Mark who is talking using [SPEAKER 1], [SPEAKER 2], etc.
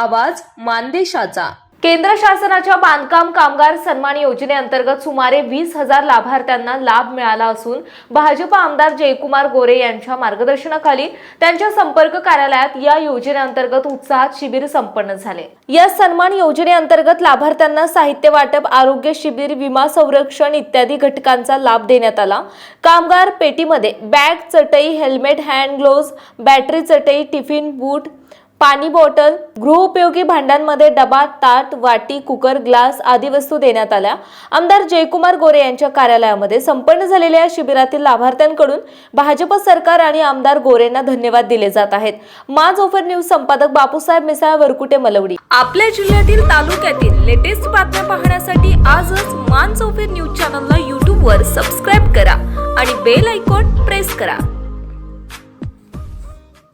[SPEAKER 1] आवाज मानदेशाचा.
[SPEAKER 2] केंद्र शासनाच्या बांधकाम कामगार सन्मान योजनेअंतर्गत सुमारे वीस हजार लाभार्थ्यांना लाभ मिळाला असून भाजप आमदार जयकुमार गोरे यांच्या मार्गदर्शनाखाली त्यांच्या संपर्क कार्यालयात या योजनेअंतर्गत उत्साहात शिबिर संपन्न झाले. या सन्मान योजनेअंतर्गत लाभार्थ्यांना साहित्य वाटप आरोग्य शिबिर विमा संरक्षण इत्यादी घटकांचा लाभ देण्यात आला. कामगार पेटीमध्ये बॅग चटई हेल्मेट हँड ग्लोव्ज बॅटरी चटई टिफिन बूट पाणी बॉटल गृहोपयोगी भांड्यांमध्ये डबा ताट वाटी कुकर ग्लास आदी वस्तू देण्यात आल्या. आमदार जयकुमार गोरे यांच्या कार्यालयामध्ये संपन्न झालेल्या या शिबिरातील लाभार्थ्यांकडून भाजप सरकार आणि आमदार गोरेंना धन्यवाद दिले जात आहेत. माज ओफर न्यूज संपादक बापूसाहेब मिसाळ वरकुटे मलवडी.
[SPEAKER 1] आपल्या जिल्ह्यातील तालुक्यातील लेटेस्ट बातम्या पाहण्यासाठी आजच मान ओफर न्यूज चॅनलला यूट्यूबवर सबस्क्राईब करा आणि बेल आयकॉन प्रेस करा.